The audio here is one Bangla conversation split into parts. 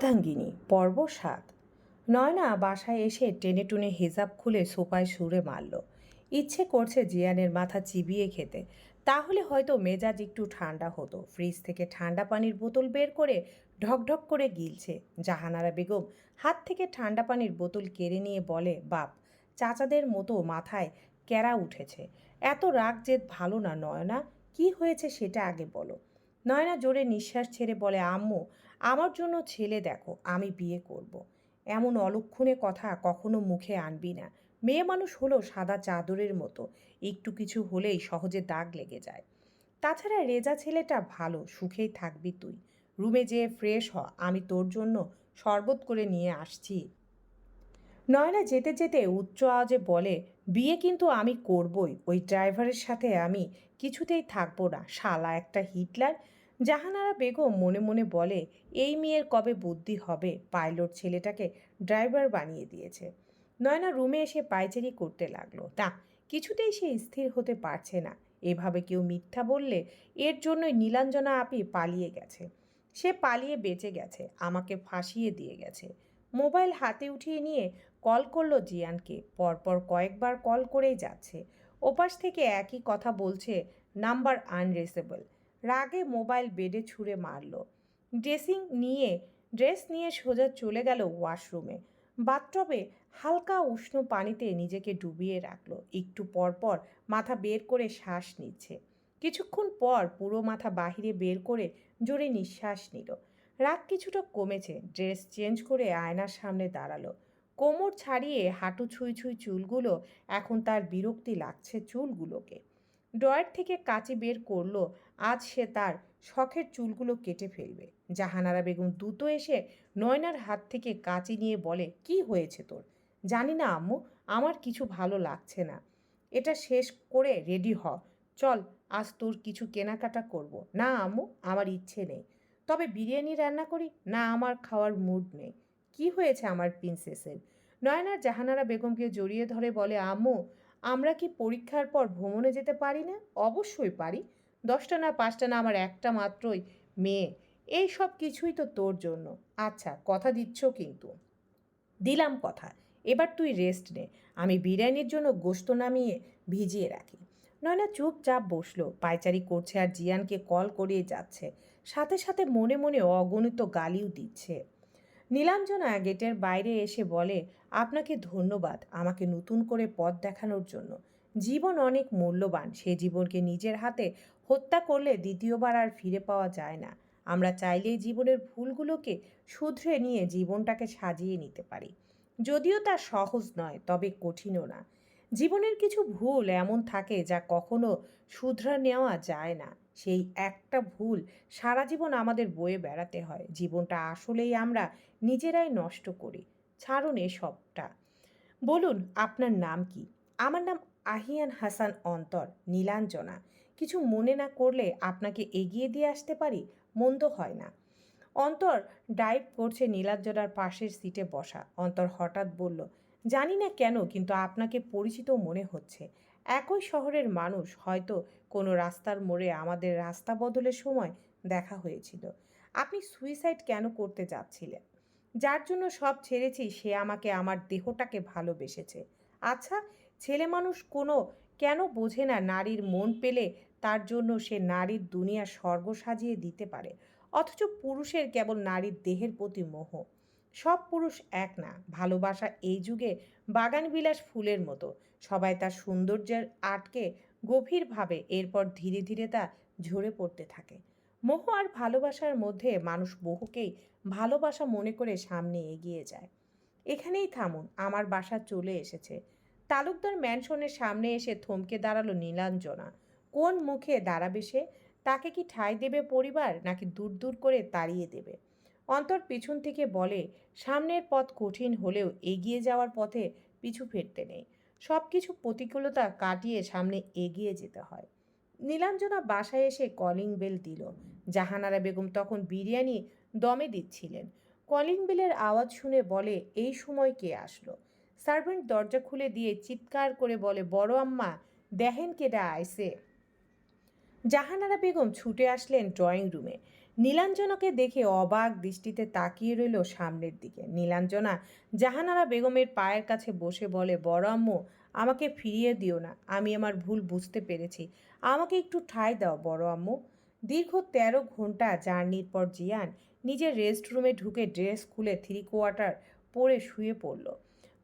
অর্ধাঙ্গিনী, পর্ব সাত। নয়না বাসায় এসে টেনে টুনে হিজাব খুলে সোফায় সুরে মারল। ইচ্ছে করছে জিয়ানের মাথা চিবিয়ে খেতে। তাহলে হয়তো মেজাজ একটু ঠান্ডা হতো। ফ্রিজ থেকে ঠান্ডা পানির বোতল বের করে ঢকঢক করে গিলছে। জাহানারা বেগম হাত থেকে ঠান্ডা পানির বোতল কেড়ে নিয়ে বলে, বাপ, চাচাদের মতো মাথায় ক্যারা উঠেছে। এত রাগ জেদ ভালো না নয়না। কি হয়েছে সেটা আগে বলো। নয়না জোরে নিঃশ্বাস ছেড়ে বলে, আম্মু আমার জন্য ছেলে দেখো, আমি বিয়ে করব। এমন অলক্ষণে কথা কখনো মুখে আনবি না। মেয়ে মানুষ হলো সাদা চাদরের মতো, একটু কিছু হলেই সহজে দাগ লেগে যায়। তাছাড়া রেজা ছেলেটা ভালো, সুখেই থাকবি তুই। রুমে যেয়ে ফ্রেশ হ, আমি তোর জন্য শরবত করে নিয়ে আসছি। নয়না যেতে যেতে উচ্চ আওয়াজে বলে, বিয়ে কিন্তু আমি করবই, ওই ড্রাইভারের সাথে আমি কিছুতেই থাকব না। শালা একটা হিটলার জাহানারা বেগম মনে মনে বলে, এই মেয়ের কবে বুদ্ধি হবে? পাইলট ছেলেটাকে ড্রাইভার বানিয়ে দিয়েছে। নয়না রুমে এসে পায়চারি করতে লাগল। তা, কিছুতেই সে স্থির হতে পারছে না। এভাবে কেউ মিথ্যা বললে এর জন্যই নীলাঞ্জনা আপি পালিয়ে গেছে। সে পালিয়ে বেঁচে গেছে, আমাকে ফাঁসিয়ে দিয়ে গেছে। মোবাইল হাতে উঠিয়ে নিয়ে কল করল জিয়ানকে। পরপর কয়েকবার কল করেই যাচ্ছে। ওপাশ থেকে একই কথা বলছে নাম্বার আনরেসেবল। রাগে মোবাইল বেডে ছুঁড়ে মারল। ড্রেসিং নিয়ে, ড্রেস নিয়ে সোজা চলে গেল ওয়াশরুমে। বাথটবে হালকা উষ্ণ পানিতে নিজেকে ডুবিয়ে রাখল। একটু পর পর মাথা বের করে শ্বাস নিচ্ছে। কিছুক্ষণ পর পুরো মাথা বাহিরে বের করে জোরে নিঃশ্বাস নিল। রাগ কিছুটা কমেছে, ড্রেস চেঞ্জ করে আয়নার সামনে দাঁড়াল। কোমর ছাড়িয়ে হাঁটু ছুঁই ছুঁই চুলগুলো, এখন তার বিরক্তি লাগছে চুলগুলোকে। ড্রয়ার থেকে কাঁচি বের করল। আজ সে তার শখের চুলগুলো কেটে ফেলবে। জাহানারা বেগম দ্রুত এসে নয়নার হাত থেকে কাঁচি নিয়ে বলে, কি হয়েছে তোর? জানি না আম্মু, আমার কিছু ভালো লাগছে না। এটা শেষ করে রেডি হ। চল, আজ তোর কিছু কেনাকাটা করব। না আম্মু, আমার ইচ্ছে নেই। তবে বিরিয়ানি রান্না করি? না, আমার খাওয়ার মুড নেই। কি হয়েছে আমার প্রিন্সেসের? নয়নার জাহানারা বেগমকে জড়িয়ে ধরে বলে, আম্মু আমরা কি পরীক্ষার পর ভ্রমণে যেতে পারি না? অবশ্যই পারি। দশটা না পাঁচটা না আমার একটা মাত্রই মেয়ে। এই সব কিছুই তো তোর জন্য। আচ্ছা কথা দিচ্ছ কিন্তু। দিলাম কথা। এবার তুই রেস্ট নে। আমি বিরিয়ানির জন্য গোস্ত নামিয়ে ভিজিয়ে রাখি। নয়না চুপচাপ বসল। পায়চারি করছে আর জিয়ানকে কল করিয়ে যাচ্ছে। সাথে সাথে মনে মনে অগণিত গালিও দিচ্ছে। নীলাঞ্জনা গেটের বাইরে এসে বলে, আপনাকে ধন্যবাদ আমাকে নতুন করে পথ দেখানোর জন্য। জীবন অনেক মূল্যবান, সে জীবনকে নিজের হাতে হত্যা করলে দ্বিতীয়বার আর ফিরে পাওয়া যায় না। আমরা চাইলেই জীবনের ভুলগুলোকে শুধরে নিয়ে জীবনটাকে সাজিয়ে নিতে পারি। যদিও তা সহজ নয়, তবে কঠিনও না। জীবনের কিছু ভুল এমন থাকে যা কখনো শুধরা নেওয়া যায় না। সেই একটা ভুল সারা জীবন আমাদের বয়ে বেড়াতে হয়। জীবনটা আসলেই আমরা নিজেরাই নষ্ট করি। ছাড়ুন এসবটা। বলুন, আপনার নাম কি? আমার নাম আহিয়ান হাসান অন্তর, নীলাঞ্জনা। কিছু মনে না করলে আপনাকে এগিয়ে দিয়ে আসতে পারি? মন্দ হয় না। অন্তর ডাইভ করছে নীলাঞ্জনার পাশের সিটে বসা। অন্তর হঠাৎ বলল জানি না কেন, কিন্তু আপনাকে পরিচিত মনে হচ্ছে। একই শহরের মানুষ হয়তো কোনো রাস্তার মোড়ে আমাদের রাস্তা বদলের সময় দেখা হয়েছিল। আপনি সুইসাইড কেন করতে যাচ্ছিলেন? যার জন্য সব ছেড়েছি, সে আমাকে আমার দেহটাকে ভালোবেসেছে। আচ্ছা ছেলে মানুষ কোনো কেন বোঝে না নারীর মন পেলে তার জন্য সে নারীর দুনিয়া স্বর্গ সাজিয়ে দিতে পারে। অথচ পুরুষের কেবল নারীর দেহের প্রতি মোহ। সব পুরুষ এক না। ভালোবাসা এই যুগে বাগানবিলাস ফুলের মতো। সবাই তার সৌন্দর্যের আটকে গভীরভাবে এরপর ধীরে ধীরে তা ঝরে পড়তে থাকে। মোহ আর ভালোবাসার মধ্যে মানুষ বহুকেই ভালোবাসা মনে করে সামনে এগিয়ে যায়। এখানেই থামুন, আমার বাসা চলে এসেছে। তালুকদার ম্যানশনের সামনে এসে থমকে দাঁড়াল নীলাঞ্জনা। কোন মুখে দাঁড়াবে সে? তাকে কি ঠাঁই দেবে পরিবার, নাকি দূর দূর করে তাড়িয়ে দেবে? অন্তর পিছন থেকে বলে, সামনের পথ কঠিন হলেও এগিয়ে যাওয়ার পথে পিছু ফিরতে নেই। সব কিছু প্রতিকূলতা কাটিয়ে সামনে এগিয়ে যেতে হয়। নীলাঞ্জনা বাসায় এসে কলিং বেল দিল। জাহানারা বেগম তখন বিরিয়ানি দমে দিচ্ছিলেন। কলিং বেলের আওয়াজ শুনে বলে, এই সময় কে আসলো? সার্ভেন্ট দরজা খুলে দিয়ে চিৎকার করে বলে, বড় আম্মা, দেখেন কেডা আইসে। জাহানারা বেগম ছুটে আসলেন ড্রয়িং রুমে। নীলাঞ্জনাকে দেখে অবাক দৃষ্টিতে তাকিয়ে রইল সামনের দিকে। নীলাঞ্জনা, জাহানারা বেগমের পায়ের কাছে বসে বলে, বড় আম্মু, আমাকে ফিরিয়ে দিও না, আমি আমার ভুল বুঝতে পেরেছি। আমাকে একটু ঠাঁই দাও, বড় আম্মু। দীর্ঘ তেরো ঘণ্টা জার্নির পর জিয়ান নিজের রেস্টরুমে ঢুকে ড্রেস খুলে থ্রি কোয়ার্টার পরে শুয়ে পড়ল।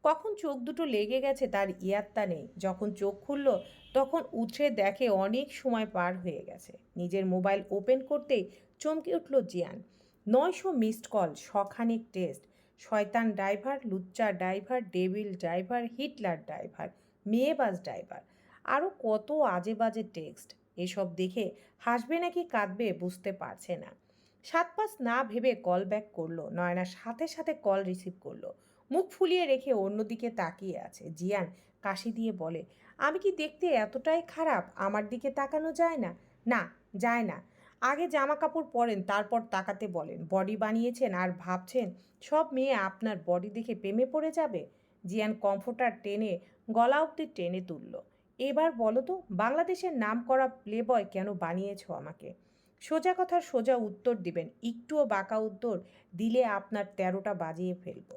কখন চোখ দুটো লেগে গেছে তার ইয়াত্তা নেই। যখন চোখ খুলল, তখন উঠে দেখে অনেক সময় পার হয়ে গেছে। নিজের মোবাইল ওপেন করতেই চমকে উঠল জিয়ান। নয়শো মিসড কল শখানেক টেস্ট শয়তান ড্রাইভার লুচ্চা driver devil driver Hitler driver মেয়েবাজ driver আরও কত আজে বাজে টেক্সট এসব দেখে হাসবে নাকি কাঁদবে বুঝতে পারছে না। সাত পাঁচ না ভেবে কল ব্যাক করল। নয়না সাথে সাথে কল রিসিভ করল। মুখ ফুলিয়ে রেখে অন্যদিকে তাকিয়ে আছে। জিয়ান কাশি দিয়ে বলে, আমি কি দেখতে এতটাই খারাপ? আমার দিকে তাকানো যায় না? না, যায় না। আগে জামা কাপড় পরেন, তারপর তাকাতে বলেন। বডি বানিয়েছেন আর ভাবছেন, সব মেয়ে আপনার বডি দেখে প্রেমে পড়ে যাবে? জিয়ান কমফোর্টার টেনে, গলা অব্দি টেনে তুলল। এবার বলো তো, বাংলাদেশের নাম করা প্লেবয় কেন বানিয়েছো আমাকে? সোজা কথার সোজা উত্তর দিবেন, একটুও বাঁকা উত্তর দিলে আপনার তেরোটা বাজিয়ে ফেলব।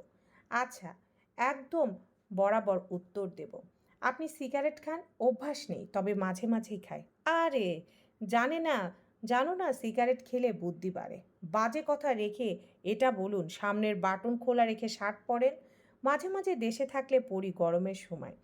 আচ্ছা একদম বরাবর উত্তর দেব। আপনি সিগারেট খান, অভ্যাস নেই, তবে মাঝে মাঝেই খায় আরে, জানে না জানো না সিগারেট খেলে বুদ্ধি বাড়ে। বাজে কথা রেখে এটা বলুন, সামনের বাটন খোলা রেখে শার্ট পরেন? মাঝে মাঝে দেশে থাকলে পড়ি গরমের সময়।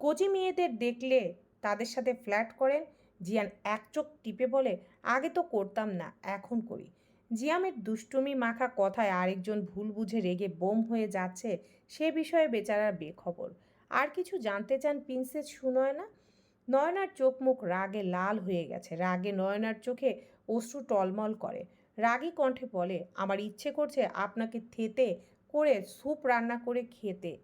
কোচি মেয়েদের দেখলে তাদের সাথে ফ্ল্যাট করেন? জিয়ান এক চোখ টিপে বলে, আগে তো করতাম না, এখন করি। জিয়ামের দুষ্টুমি মাখা কথায় আরেকজন ভুল বুঝে রেগে বোম হয়ে যাচ্ছে সে বিষয়ে বেচারার বেখবর। আর কিছু জানতে চান প্রিন্সেস সুনয় না নয়নার চোখ মুখ রাগে লাল হয়ে গেছে। রাগে নয়নার চোখে অশ্রু টলমল করে। রাগী কণ্ঠে বলে, আমার ইচ্ছে করছে আপনাকে থেতে করে স্যুপ রান্না করে খেতে।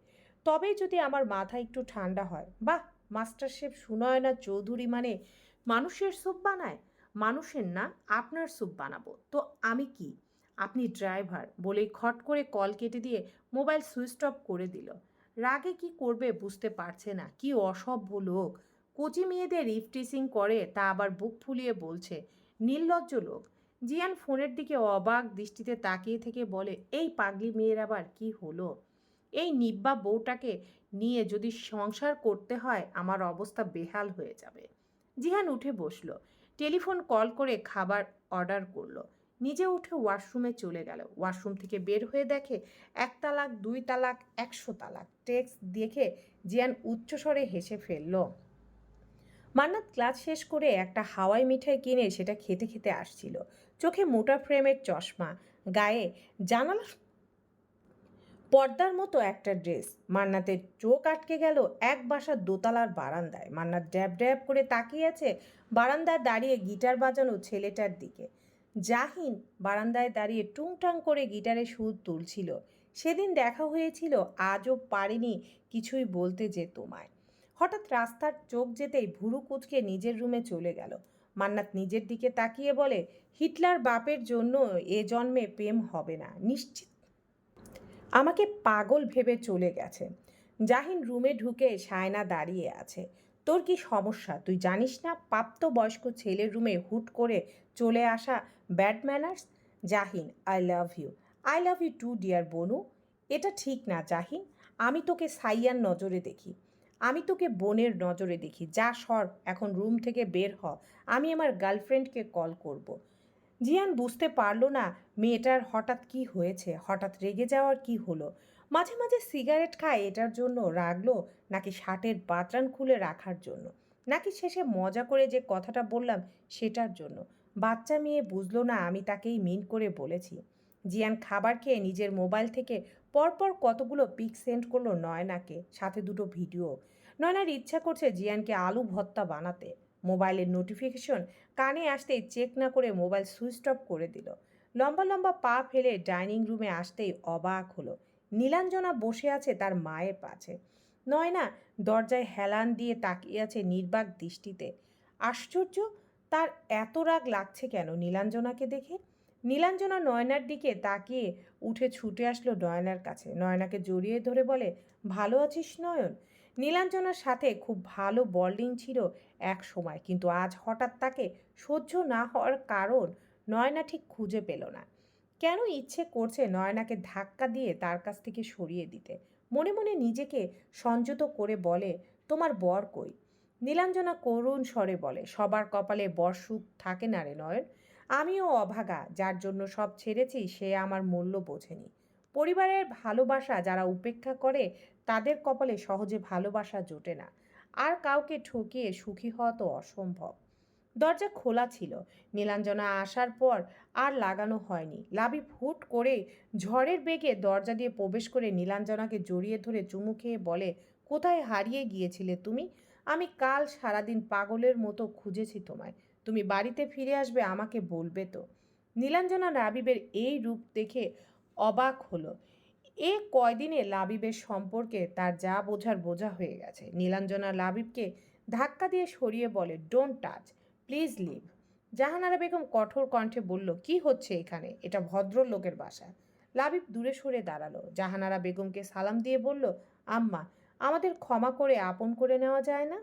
তবেই যদি আমার মাথা একটু ঠান্ডা হয়। বাহ মাস্টার শেফ সুনয়না চৌধুরী মানে মানুষের স্যুপ বানায়? মানুষের না, আপনার স্যুপ বানাবো। তো আমি কি? আপনি ড্রাইভার বলেই খট করে কল কেটে দিয়ে মোবাইল সুইচ অফ করে দিল। রাগে কি করবে বুঝতে পারছে না। কি অসভ্য লোক। কোচি মেয়েদের ইফটিসিং করে, তা আবার বুক ফুলিয়ে বলছে, নির্লজ্জ লোক। জিয়ান ফোনের দিকে অবাক দৃষ্টিতে তাকিয়ে থেকে বলে, এই পাগলি মেয়ের আবার কি হলো? এই নিব্বা বউটাকে নিয়ে যদি সংসার করতে হয়, আমার অবস্থা বেহাল হয়ে যাবে। জিহান উঠে বসল, টেলিফোন কল করে খাবার অর্ডার করল। নিজে উঠে ওয়াশরুমে চলে গেল। ওয়াশরুম থেকে বের হয়ে দেখে এক তালাক, দুই তালাক, একশো তালাক। টেক্সট দেখে জিয়ান উচ্চস্বরে হেসে ফেলল। মান্নাত ক্লাস শেষ করে একটা হাওয়াই মিঠাই কিনে সেটা খেতে খেতে আসছিল। চোখে মোটা ফ্রেমের চশমা, গায়ে জানালা পর্দার মতো একটা ড্রেস। মান্নাতের চোখ আটকে গেল এক বাসার দোতলার বারান্দায়। মান্নাত ড্যাব ড্যাব করে তাকিয়ে আছে বারান্দায় দাঁড়িয়ে গিটার বাজানো ছেলেটার দিকে। জাহিন বারান্দায় দাঁড়িয়ে টুংটাং করে গিটারে সুর তুলছিল। সেদিন দেখা হয়েছিল আজও পারেনি কিছুই বলতে যে তোমায়। হঠাৎ রাস্তার চোখ যেতেই ভুরু কুচকে নিজের রুমে চলে গেল। মান্নাত নিজের দিকে তাকিয়ে বলে, হিটলার বাপের জন্য এ জন্মে প্রেম হবে না, নিশ্চিত। আমাকে পাগল ভেবে চলে গেছে। জাহিন রুমে ঢুকে সায়না দাঁড়িয়ে আছে। তোর কি সমস্যা? তুই জানিস না প্রাপ্তবয়স্ক ছেলের রুমে হুট করে চলে আসা bad manners? Jahin, I love you. I love you too, dear বনু। এটা ঠিক না, জাহিন। আমি তোকে সাইয়ার নজরে দেখি। আমি তোকে বোনের নজরে দেখি। যা সর, এখন রুম থেকে বের হ। আমি আমার গার্লফ্রেন্ডকে কল করব। জিয়ান বুঝতে পারল না মেয়েটার হঠাৎ কি হয়েছে, হঠাৎ রেগে যাওয়ার কি হলো। মাঝে মাঝে সিগারেট খায়, এটার জন্য রাগলো, নাকি শার্টের বাতরান খুলে রাখার জন্য? নাকি শেষে মজা করে যে কথাটা বললাম, সেটার জন্য? বাচ্চা মেয়ে বুঝলো না আমি তাকেই মিন করে বলেছি। জিয়ান খাবার খেয়ে নিজের মোবাইল থেকে পরপর কতগুলো পিক সেন্ড করল নয়নাকে, সাথে দুটো ভিডিও নয়নার ইচ্ছা করছে জিয়ানকে আলু ভর্তা বানাতে। মোবাইলের নোটিফিকেশন কানে আসতেই চেক না করে মোবাইল সুইচ অফ করে দিল। লম্বা লম্বা পা ফেলে ডাইনিং রুমে আসতেই অবাক হলো। নীলাঞ্জনা বসে আছে তার মায়ের পাশে নয়না দরজায় হেলান দিয়ে তাকিয়ে আছে নির্বাক দৃষ্টিতে। আশ্চর্য, তার এত রাগ লাগছে কেন নীলাঞ্জনাকে দেখে? নীলাঞ্জনা নয়নার দিকে তাকিয়ে উঠে ছুটে আসলো নয়নার কাছে। নয়নাকে জড়িয়ে ধরে বলে, ভালো আছিস নয়ন? নীলাঞ্জনার সাথে খুব ভালো বল্ডিং ছিল এক সময়, কিন্তু আজ হঠাৎ তাকে সহ্য না হওয়ার কারণ নয়না ঠিক খুঁজে পেল না। কেন ইচ্ছে করছে নয়নাকে ধাক্কা দিয়ে তার কাছ থেকে সরিয়ে দিতে? মনে মনে নিজেকে সংযত করে বলে, তোমার বর কই? নীলাঞ্জনা করুণ স্বরে বলে, সবার কপালে বর বর্ষুক থাকে না রে নয়ন। আমিও অভাগা, যার জন্য সব ছেড়েছি, সে আমার মূল্য বোঝেনি। পরিবারের ভালোবাসা যারা উপেক্ষা করে, তাদের কপালে সহজে ভালোবাসা জোটে না। আর কাউকে ঠকিয়ে সুখী হওয়া তো অসম্ভব। দরজা খোলা ছিল। নীলাঞ্জনা আসার পর আর লাগানো হয়নি। লাবি ফুট করে ঝড়ের বেগে দরজা দিয়ে প্রবেশ করে নীলাঞ্জনাকে জড়িয়ে ধরে চুমু খেয়ে বলে, কোথায় হারিয়ে গিয়েছিলে তুমি? আমি কাল সারাদিন পাগলের মতো খুঁজেছি তোমায়। তুমি বাড়িতে ফিরে আসবে আমাকে বলবে তো। নীলাঞ্জনা লাবিবের এই রূপ দেখে অবাক হলো। এ কয়দিনে লাবিবের সম্পর্কে তার যা বোঝার বোঝা হয়ে গেছে। নীলাঞ্জনা লাবিবকে ধাক্কা দিয়ে সরিয়ে বলে don't touch please leave Jahanara Begum কঠোর কণ্ঠে বলল, কি হচ্ছে এখানে? এটা ভদ্রলোকের বাসা। লাবিব দূরে সরে দাঁড়াল। জাহানারা বেগমকে সালাম দিয়ে বলল, আম্মা, আমাদের ক্ষমা করে আপন করে নেওয়া যায় না?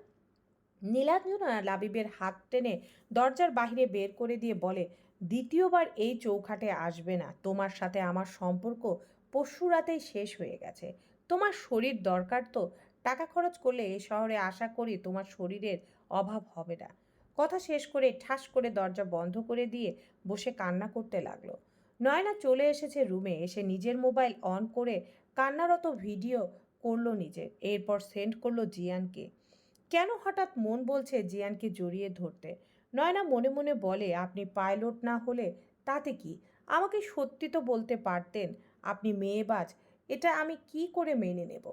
নীলাঞ্জনা লাবিবের হাত টেনে দরজার বাহিরে বের করে দিয়ে বলে দ্বিতীয়বার এই চৌখাটে আসবে না। তোমার সাথে আমার সম্পর্ক পরশু রাতেই শেষ হয়ে গেছে। তোমার শরীর দরকার তো। টাকা খরচ করলে এ শহরে আশা করি তোমার শরীরের অভাব হবে না। কথা শেষ করে ঠাস করে দরজা বন্ধ করে দিয়ে বসে কান্না করতে লাগল। নয়না চলে এসেছে রুমে। এসে নিজের মোবাইল অন করে কান্নারত ভিডিও করল নিজের। এরপর সেন্ড করল জিয়ানকে। কেন হঠাৎ মন বলছে জিয়ানকে জড়িয়ে ধরতে? নয়না মনে মনে বলে, আপনি পাইলট না হলে তাতে কি? আমাকে সত্যি তো বলতে পারতেন আপনি মেয়েবাজ, এটা আমি কি করে মেনে নেব?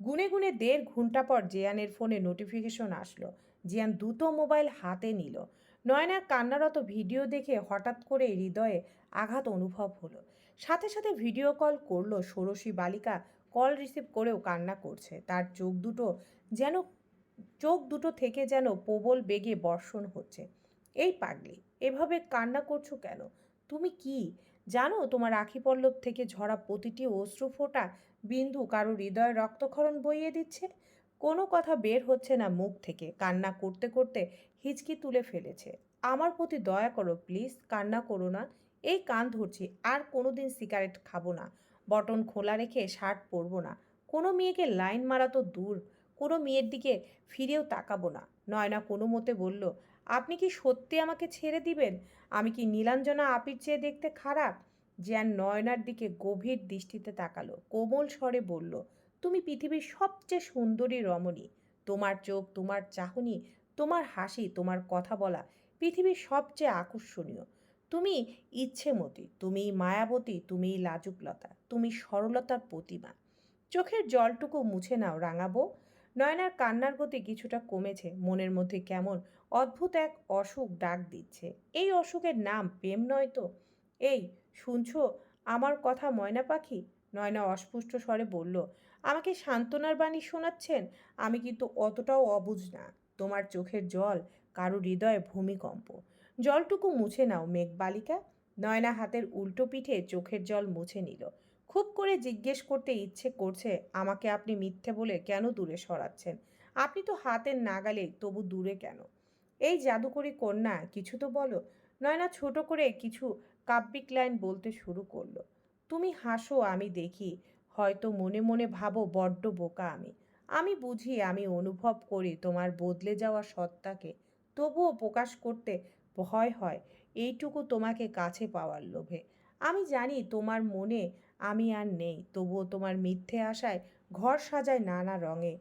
গুনে গুনে দেড় ঘণ্টা পর জিয়ানের ফোনে নোটিফিকেশন আসলো। জিয়ান দুটো মোবাইল হাতে নিল। নয়নার কান্নারত ভিডিও দেখে হঠাৎ করে হৃদয়ে আঘাত অনুভব হলো। সাথে সাথে ভিডিও কল করল ষোড়শী বালিকা, কল রিসিভ করেও কান্না করছে। তার চোখ দুটো যেন, চোখ দুটো থেকে যেন প্রবল বেগে বর্ষণ হচ্ছে। এই পাগলি, এভাবে কান্না করছ কেন? তুমি কি? জানো তোমার আখি পল্লব থেকে ঝরা প্রতিটি অশ্রু ফোঁটা বিন্দু কারও হৃদয়ে রক্তক্ষরণ বইয়ে দিচ্ছে? কোনো কথা বের হচ্ছে না মুখ থেকে, কান্না করতে করতে হিচকি তুলে ফেলেছে। আমার প্রতি দয়া করো, প্লিজ কান্না করো না। এই কান ধরছি, আর কোনোদিন সিগারেট খাব না। বটন খোলা রেখে শার্ট পরবো না। কোনো মেয়েকে লাইন মারা তো দূর, কোনো মেয়ের দিকে ফিরেও তাকাবো না। নয়না কোনো মতে বলল আপনি কি সত্যি আমাকে ছেড়ে দিবেন? আমি কি নীলাঞ্জনা আপির চেয়ে দেখতে খারাপ? জ্যান নয়নার দিকে গভীর দৃষ্টিতে তাকালো, কোমল স্বরে বলল, তুমি পৃথিবীর সবচেয়ে সুন্দরী রমণী। তোমার চোখ, তোমার চাহনি, তোমার হাসি, তোমার কথা বলা পৃথিবীর সবচেয়ে আকর্ষণীয়। তুমি ইচ্ছেমতী তুমি মায়াবতী তুমি লাজুকলতা, তুমি সরলতার প্রতিমা। চোখের জলটুকু মুছে নাও রাঙাবো নয়নার কান্নার গতি কিছুটা কমেছে, মনের মধ্যে কেমন অদ্ভুত এক অসুখ ডাক দিচ্ছে। এই অসুখের নাম প্রেম নয় তো? এই, শুনছো? আমার কথা ময়না পাখি? নয়না অস্পুষ্ট স্বরে বলল, আমাকে সান্ত্বনার বাণী শোনাচ্ছেন? আমি কিন্তু অতটাও অবুঝ না। তোমার চোখের জল, কারও হৃদয়ে ভূমিকম্প। জলটুকু মুছে নাও, মেঘবালিকা। নয়না হাতের উল্টো পিঠে চোখের জল মুছে নিল। খুব করে জিজ্ঞেস করতে ইচ্ছে করছে, আমাকে আপনি মিথ্যে বলে কেন দূরে সরাচ্ছেন? আপনি তো হাতের নাগালে, তবু দূরে কেন? এই জাদুকরি কন্যা, কিছু তো বলো। নয়না ছোট করে কিছু কাব্যিক লাইন বলতে শুরু করল। তুমি হাসো, আমি দেখি। হয়তো মনে মনে ভাবো, বড্ড বোকা আমি। আমি বুঝি, আমি অনুভব করি তোমার বদলে যাওয়া সত্তাকে। তবুও প্রকাশ করতে ভয় হয়, এইটুকু তোমাকে কাছে পাওয়ার লোভে। আমি জানি তোমার মনে আমি আর নেই, তবুও তোমার মিথ্যে আশায় ঘর সাজায় নানা রঙে।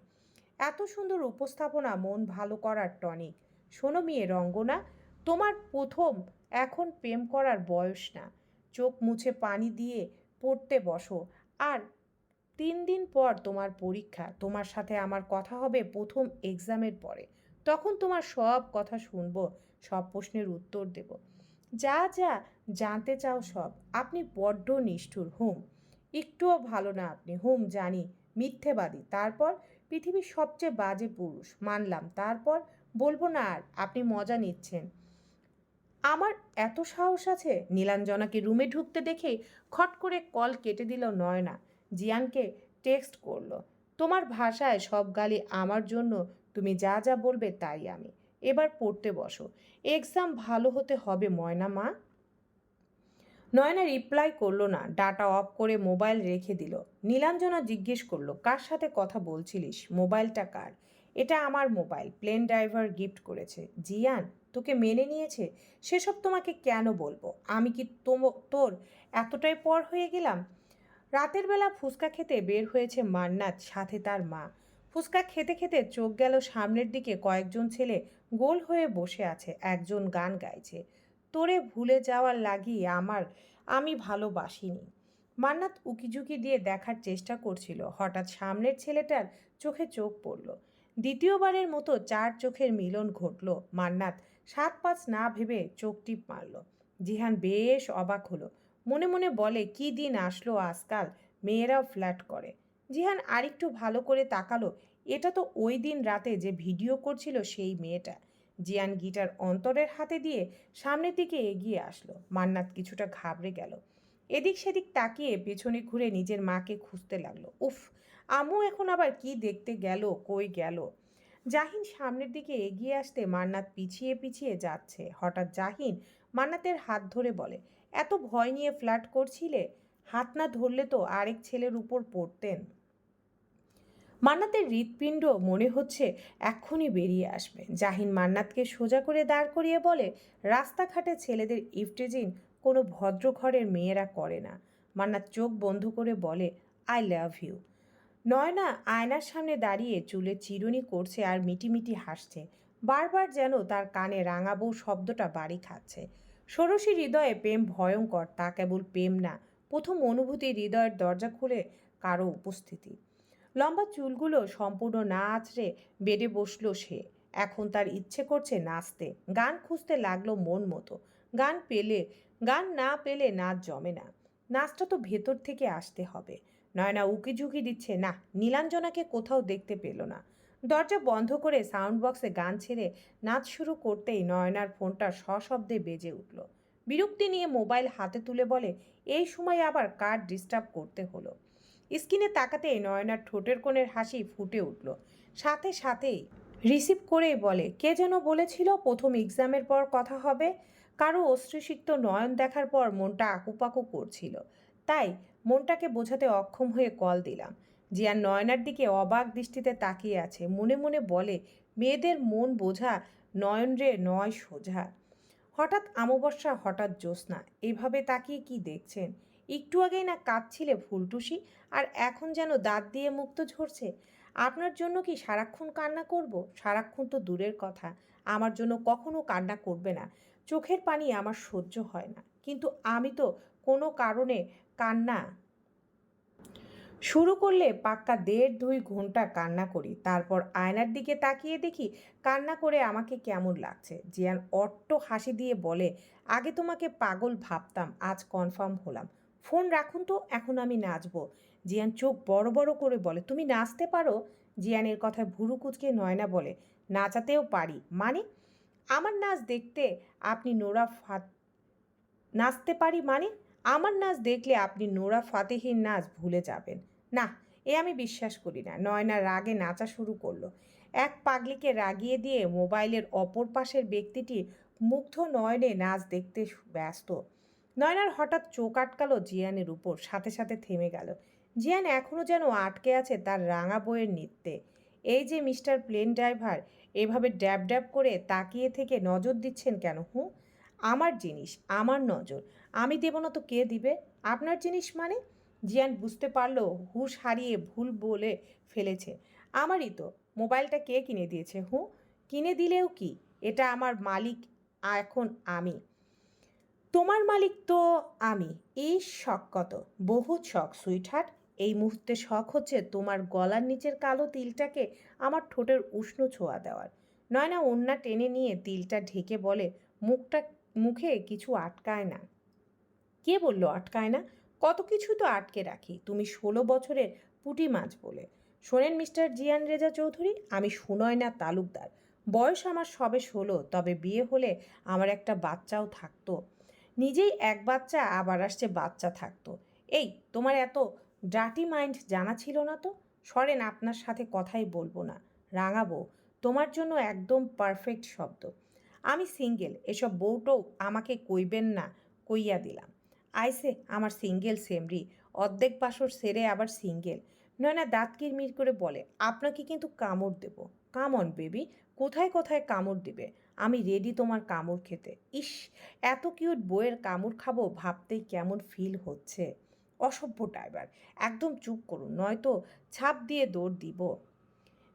এত সুন্দর উপস্থাপনা মন ভালো করার টনিক। শোনো মেয়ে রঙ্গনা, তোমার প্রথম এখন প্রেম করার বয়স না। চোখ মুছে পানি দিয়ে পড়তে বসো। আর তিন দিন পর তোমার পরীক্ষা, তোমার সাথে আমার কথা হবে প্রথম এক্সামের পরে। তখন তোমার সব কথা শুনব, সব প্রশ্নের উত্তর দেব। যা যা জানতে চাও সব। আপনি বড্ড নিষ্ঠুর, হুম। একটুও ভালো না আপনি, হুম, জানি, মিথ্যেবাদী। তারপর পৃথিবীর সবচেয়ে বাজে পুরুষ, মানলাম। তারপর বলব না আর, আপনি মজা নিচ্ছেন। আমার এত সাহস আছে? নীলাঞ্জনাকে রুমে ঢুকতে দেখে খট করে কল কেটে দিল নয়না। জিয়ানকে টেক্সট করল, তোমার ভাষায় সব গালি আমার জন্য, তুমি যা যা বলবে তাই আমি। এবার পড়তে বসো। এক্সাম ভালো হতে হবে, ময়না মা। নয়না রিপ্লাই করল না। ডাটা অফ করে মোবাইল রেখে দিল। নীলাঞ্জনা জিজ্ঞেস করল, কার সাথে কথা বলছিলিস? মোবাইলটা কার? এটা আমার মোবাইল প্লেন ড্রাইভার গিফট করেছে। জিয়ান, তোকে মেনে নিয়েছে? সেসব তোমাকে কেন বলব? আমি কি তোর এতটাই পর হয়ে গেলাম? রাতের বেলা ফুচকা খেতে বের হয়েছে মান্নাত, সাথে তার মা। ফুচকা খেতে খেতে চোখ গেল সামনের দিকে। কয়েকজন ছেলে গোল হয়ে বসে আছে। একজন গান গাইছে। তোরে ভুলে যাওয়ার লাগিয়ে আমার, আমি ভালোবাসিনি। মান্নাত উকিঝুঁকি দিয়ে দেখার চেষ্টা করছিল। হঠাৎ সামনের ছেলেটার চোখে চোখ পড়ল। দ্বিতীয়বারের মতো চার চোখের মিলন ঘটল। মান্নাত সাত পাঁচ না ভেবে চোখ টিপ মারল। জিহান বেশ অবাক হলো। মনে মনে বলে, কি দিন আসলো আজকাল? মেয়েরাও ফ্ল্যাট করে। জিহান আরেকটু ভালো করে তাকালো। এটা তো ওই দিন রাতে যে ভিডিও করছিল সেই মেয়েটা। জিয়ান গিটার অন্তরের হাতে দিয়ে সামনের দিকে এগিয়ে আসলো। মান্নাত কিছুটা ঘাবড়ে গেল। এদিক সেদিক তাকিয়ে পেছনে ঘুরে নিজের মাকে খুঁজতে লাগল। উফ আমু এখন আবার কি দেখতে গেল, কই গেল? জাহিন সামনের দিকে এগিয়ে আসতে মান্নাত পিছিয়ে পিছিয়ে যাচ্ছে। হঠাৎ জাহিন মান্নাতের হাত ধরে বলে, এত ভয় নিয়ে ফ্ল্যাট করছিলে? হাত না ধরলে তো আরেক ছেলের উপর পড়তেন। মান্নাতের হৃৎপিণ্ড মনে হচ্ছে এক্ষুনি বেরিয়ে আসবে। জাহিন মান্নাতকে সোজা করে দাঁড় করিয়ে বলে, রাস্তাঘাটে ছেলেদের ইফটেজিন কোনো ভদ্র ঘরের মেয়েরা করে না। মান্নাত চোখ বন্ধ করে বলে, আই লাভ ইউ। নয়না আয়নার সামনে দাঁড়িয়ে চুলে চিরুনি করছে আর মিটিমিটি হাসছে। বারবার যেন তার কানে রাঙাবো শব্দটা বাড়ি খাচ্ছে। ষোড়শী হৃদয়ে প্রেম ভয়ঙ্কর, তা কেবল প্রেম না, প্রথম অনুভূতি হৃদয়ের দরজা খুলে কারও উপস্থিতি। লম্বা চুলগুলো সম্পূর্ণ না আছড়ে বেডে বসল সে। এখন তার ইচ্ছে করছে নাচতে। গান খুঁজতে লাগল মন মতো। গান পেলে, গান না পেলে নাচ জমে না। নাচটা তো ভেতর থেকে আসতে হবে। নয়না উকি ঝুঁকি দিচ্ছে না নীলাঞ্জনাকে কোথাও দেখতে পেল না। দরজা বন্ধ করে সাউন্ড বক্সে গান ছেড়ে নাচ শুরু করতেই নয়নার ফোনটা সশব্দে বেজে উঠল। বিরক্তি নিয়ে মোবাইল হাতে তুলে বলে, এই সময় আবার কার ডিস্টার্ব করতে হলো? স্ক্রিনে তাকাতেই নয়নার ঠোঁটের কোণের হাসি ফুটে উঠল। সাথে সাথেই রিসিভ করেই বলে, কে যেন বলেছিল প্রথম এক্সামের পর কথা হবে? কারও অশ্রুসিক্ত নয়ন দেখার পর মনটা আকুপাকু করছিল। তাই মনটাকে বোঝাতে অক্ষম হয়ে কল দিলাম। জিয়ান নয়নার দিকে অবাক দৃষ্টিতে তাকিয়ে আছে। মনে মনে বলে, মেয়েদের মন বোঝা নয়ন রে নয় সোজা। হঠাৎ অমাবস্যা, হঠাৎ জ্যোৎস্না। এভাবে তাকিয়ে কি দেখছেন? একটু আগেই না কাঁদছিলে ভুলটুসি আর এখন যেন দাঁত দিয়ে মুক্ত ঝরছে। আপনার জন্য কি সারাক্ষণ কান্না করব? সারাক্ষণ তো দূরের কথা, আমার জন্য কখনো কান্না করবে না। চোখের পানি আমার সহ্য হয় না, কিন্তু আমি তো কোনো কারণে কান্না শুরু করলে পাক্কা দেড় দুই ঘণ্টা কান্না করি, তারপর আয়নার দিকে তাকিয়ে দেখি কান্না করে আমাকে কেমন লাগছে। জিয়ান অট্ট হাসি দিয়ে বলে, আগে তোমাকে পাগল ভাবতাম, আজ কনফার্ম হলাম। ফোন রাখুন তো, এখন আমি নাচবো। জিয়ান চোখ বড় বড় করে বলে, তুমি নাচতে পারো? জিয়ানের কথায় ভুরু কুচকে নয়না বলে, নাচাতেও পারি। মানে আমার নাচ দেখতে আপনি নোরা ফাত, নাচতে পারি মানে আমার নাচ দেখলে আপনি নোরা ফাতেহির নাচ ভুলে যাবেন। না, এ আমি বিশ্বাস করি না। নয়না রাগে নাচা শুরু করল। এক পাগলিকে রাগিয়ে দিয়ে মোবাইলের অপর পাশের ব্যক্তিটি মুগ্ধ নয়নে নাচ দেখতে ব্যস্ত। নয়নার হঠাৎ চোখ আটকালো জিয়ানের উপর, সাথে সাথে থেমে গেল। জিয়ান এখনও যেন আটকে আছে তার রাঙা বইয়ের নৃত্যে। এই যে মিস্টার প্লেন ড্রাইভার, এভাবে ড্যাব ড্যাব করে তাকিয়ে থেকে নজর দিচ্ছেন কেন, হুঁ? আমার জিনিস, আমার নজর। আমি দেব না তো কে দিবে? আপনার জিনিস মানে? জিয়ান বুঝতে পারল হুশ হারিয়ে ভুল বলে ফেলেছে। আমারই তো। মোবাইলটা কে কিনে দিয়েছে, হুঁ? কিনে দিলেও কি? এটা আমার মালিক, এখন আমি। তোমার মালিক তো আমি। এই শখ কত? বহুত শখ, সুইটহার্ট। এই মুহূর্তে শখ হচ্ছে তোমার গলার নিচের কালো তিলটাকে আমার ঠোঁটের উষ্ণ ছোঁয়া দেওয়ার। নয়না ওন্না টেনে নিয়ে তিলটা ঢেকে বলে, মুখটা, মুখে কিছু আটকায় না। কে বলল, আটকায় না? কত কিছু তো আটকে রাখি। তুমি ষোলো বছরের পুঁটি মাছ বলে। শোনেন মিস্টার জিয়ান রেজা চৌধুরী, আমি সুনয় না তালুকদার। বয়স আমার সবে ষোলো, তবে বিয়ে হলে আমার একটা বাচ্চাও থাকতো। নিজেই এক বাচ্চা আবার আসছে বাচ্চা থাকতো। এই, তোমার এত ডাটি মাইন্ড জানা ছিল না তো? সরেন আপনার সাথে কথাই বলব না। রাঙাবো, তোমার জন্য একদম পারফেক্ট শব্দ। আমি সিঙ্গেল এসব বউটও আমাকে কইবেন না, কইয়া দিলাম। আইসে, আমার সিঙ্গেল সেমরি, অর্ধেক বাসর সেরে আবার সিঙ্গেল নয়না দাঁত কিরমির করে বলে, আপনাকে কিন্তু কামড় দেব। কামন বেবি কোথায় কোথায় কামড় দিবে? আমি রেডি তোমার কামড় খেতে। ইস, এত কিউট বইয়ের কামড় খাব ভাবতেই কেমন ফিল হচ্ছে। অসভ্য ড্রাইভার একদম চুপ করুন, নয়তো ছাপ দিয়ে দৌড় দিব।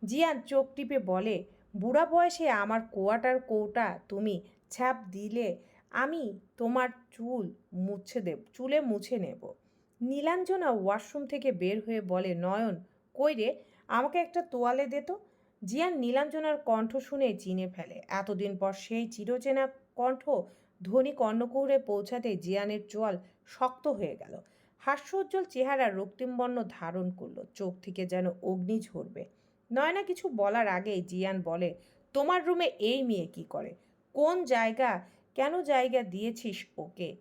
জিয়ান চোখ টিপে বলে, বুড়া বয়সে আমার কোয়াটার কৌটা তুমি ছাপ দিলে আমি তোমার চুল মুছে দেব, চুলে মুছে নেব। নীলাঞ্জনা ওয়াশরুম থেকে বের হয়ে বলে, নয়ন, কই রে? আমাকে একটা তোয়ালে দে তো। জিয়ান নীলাঞ্জনার কণ্ঠ শুনে চিনে ফেলে। এতদিন পর সেই চিরচেনা কণ্ঠ ধ্বনি কর্ণকুহরে পৌঁছাতে জিয়ানের চোয়াল শক্ত হয়ে গেল। হাস্যোজ্জ্বল চেহারা রক্তিম বর্ণ ধারণ করল। চোখ থেকে যেন অগ্নি ঝরবে। নয়না কিছু বলার আগেই জিয়ান বলে, তোমার রুমে এই মেয়ে কি করে? কোন জায়গা? কেন জায়গা দিয়েছিস ওকে?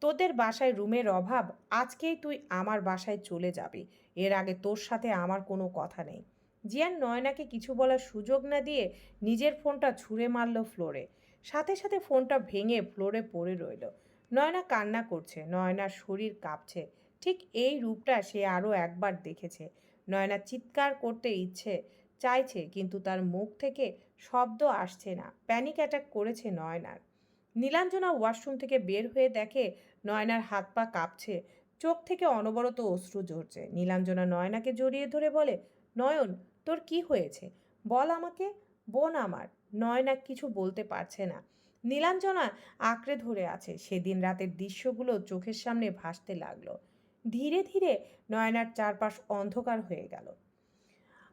তোদের বাসায় রুমের অভাব, আজকেই তুই আমার বাসায় চলে যাবি। এর আগে তোর সাথে আমার কোনো কথা নেই। জিয়ান নয়নাকে কিছু বলার সুযোগ না দিয়ে নিজের ফোনটা ছুঁড়ে মারল ফ্লোরে। সাথে সাথে ফোনটা ভেঙে ফ্লোরে পড়ে রইল। নয়না কান্না করছে, নয়নার শরীর কাঁপছে। ঠিক এই রূপটা সে আরও একবার দেখেছে। নয়না চিৎকার করতে ইচ্ছে চাইছে, কিন্তু তার মুখ থেকে শব্দ আসছে না। প্যানিক অ্যাটাক করেছে নয়নার। নীলাঞ্জনা ওয়াশরুম থেকে বের হয়ে দেখে নয়নার হাত পা কাঁপছে। চোখ থেকে অনবরত অশ্রু ঝরছে। নীলাঞ্জনা নয়নাকে জড়িয়ে ধরে বলে, নয়ন তোর কি হয়েছে? বল আমাকে। বোন আমার নয়না কিছু বলতে পারছে না। নীলাঞ্জনা আঁকড়ে ধরে আছে। সেদিন রাতের দৃশ্যগুলো চোখের সামনে ভাসতে লাগল। ধীরে ধীরে নয়নার চারপাশ অন্ধকার হয়ে গেল।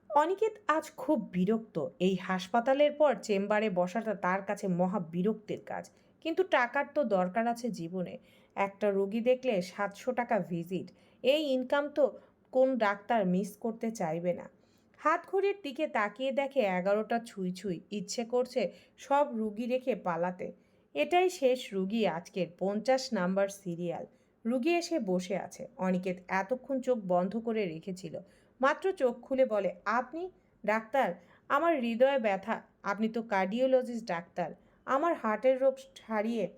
অনিকেত আজ খুব বিরক্ত। এই হাসপাতালের পর চেম্বারে বসাটা তার কাছে মহা বিরক্তির কাজ। কিন্তু টাকার তো দরকার আছে জীবনে। একটা রোগী দেখলে সাতশো টাকা ভিজিট। এই ইনকাম তো কোন ডাক্তার মিস করতে চাইবে না। হাত ঘড়ির দিকে তাকিয়ে দেখে এগারোটা ছুঁই ছুঁই ইচ্ছে করছে সব রুগী রেখে পালাতে। এটাই শেষ রুগী আজকের পঞ্চাশ নাম্বার সিরিয়াল। রুগী এসে বসে আছে। অনিকেত এতক্ষণ চোখ বন্ধ করে রেখেছিল। মাত্র চোখ খুলে বলে, আপনি? ডাক্তার, আমার হৃদয়ে ব্যথা। আপনি তো কার্ডিওলজিস্ট ডাক্তার। আমার হার্টের রোগ সারিয়ে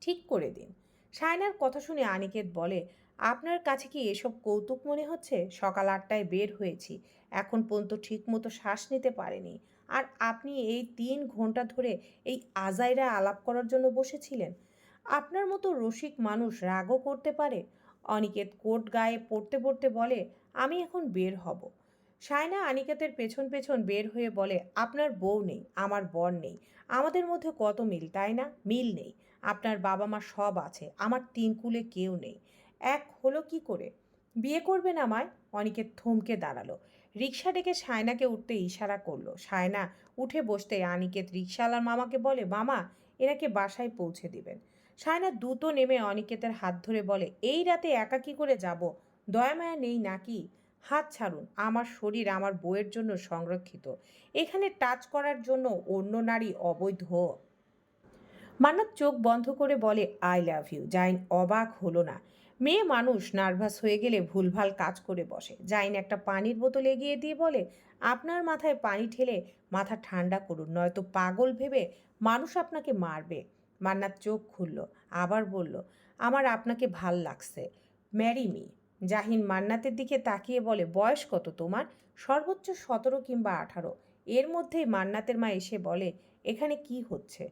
ঠিক করে দিন। সায়নার কথা শুনে আনিকেত বলে, আপনার কাছে কি এসব কৌতুক মনে হচ্ছে? সকাল আটটায় বের হয়েছি। এখন পর্যন্ত ঠিকমতো শ্বাস নিতে পারেনি। আর আপনি এই তিন ঘণ্টা ধরে এই আজাইরা আলাপ করার জন্য বসেছিলেন? আপনার মতো রসিক মানুষ রাগও করতে পারে। অনিকেত কোট গায়ে পড়তে পড়তে বলে, আমি এখন বের হব। সায়না আনিকেতের পেছন পেছন বের হয়ে বলে, আপনার বউ নেই, আমার বর নেই। আমাদের মধ্যে কত মিল, তাই না? মিল নেই। আপনার বাবা মা সব আছে, আমার তিন কুলে কেউ নেই। এক হলো কি করে? বিয়ে করবেন আমায়? অনিকেত থমকে দাঁড়াল। রিক্সা ডেকে সায়নাকে উঠতে ইশারা করল। সায়না উঠে বসতে আনিকেত রিক্সাওয়ালার মামাকে বলে, মামা, এনাকে বাসায় পৌঁছে দিবেন। সায়না দ্রুত নেমে অনিকেতের হাত ধরে বলে, এই রাতে একা কি করে যাব? দয়ামায়া নেই নাকি? হাত ছাড়ুন, আমার শরীর আমার বইয়ের জন্য সংরক্ষিত। এখানে টাচ করার জন্য অন্য নারী অবৈধ। মান্নাত চোখ বন্ধ করে বলে, আই লাভ ইউ। জাইন অবাক হলো না। মেয়ে মানুষ নার্ভাস হয়ে গেলে ভুলভাল কাজ করে বসে। জাইন একটা পানির বোতল এগিয়ে দিয়ে বলে, আপনার মাথায় পানি ঠেলে মাথা ঠান্ডা করুন, নয়তো পাগল ভেবে মানুষ আপনাকে মারবে। মান্নাত চোখ খুলল, আবার বলল, আমার আপনাকে ভালো লাগছে। Marry me. জাহিন মান্নাতের দিকে তাকিয়ে বলে, বয়স কত তোমার? সর্বোচ্চ সতেরো কিংবা আঠারো। এর মধ্যেই মান্নাতের মা এসে বলে, এখানে কি হচ্ছে?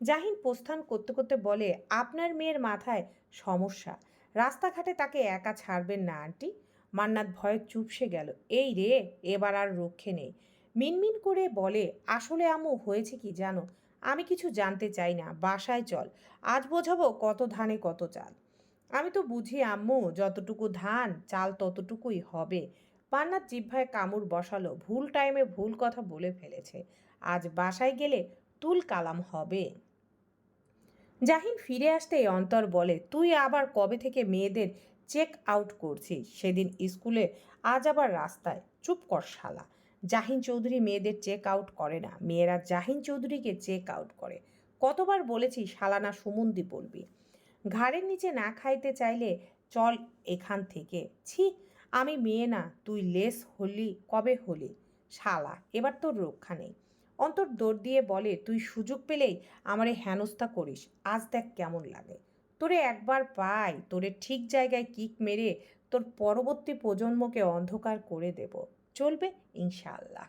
জাহিন প্রস্থান করতে করতে বলে, আপনার মেয়ের মাথায় সমস্যা। রাস্তাঘাটে তাকে একা ছাড়বেন না, আন্টি। মান্নাত ভয়ে চুপসে গেল। এই রে, এবার আর রক্ষে নেই। মিনমিন করে বলে, আসলে আম্মু, হয়েছে কি জানো? আমি কিছু জানতে চাই না। বাসায় চল। আজ বোঝাবো কত ধানে কত চাল। আমি তো বুঝি আম্মু, যতটুকু ধান, চাল ততটুকুই হবে। পান্নার জিভ্ভায় কামড় বসালো। ভুল টাইমে ভুল কথা বলে ফেলেছে। আজ বাসায় গেলে তুল কালাম হবে। জাহিন ফিরে আসতেই অন্তর বলে, তুই আবার কবে থেকে মেয়েদের চেক আউট করছিস? সেদিন স্কুলে, আজ আবার রাস্তায়। চুপ কর শালা। জাহিন চৌধুরী মেয়েদের চেক আউট করে না। মেয়েরা জাহিন চৌধুরীকে চেক আউট করে। কতবার বলেছি শালানা সুমন্দি বলবি। ঘাড়ের নিচে না খাইতে চাইলে চল এখান থেকে। ছি, আমি মেয়ে না, তুই লেস হলি, কবে হলি? শালা, এবার তোর রক্ষা নেই। অন্তর দৌড় দিয়ে বলে, তুই সুযোগ পেলেই আমারে হেনস্থা করিস। আজ দেখ কেমন লাগে। তোরে একবার পাই, তোরে ঠিক জায়গায় কিক মেরে তোর পরবর্তী প্রজন্মকে অন্ধকার করে দেব। চলবে ইনশাআল্লাহ।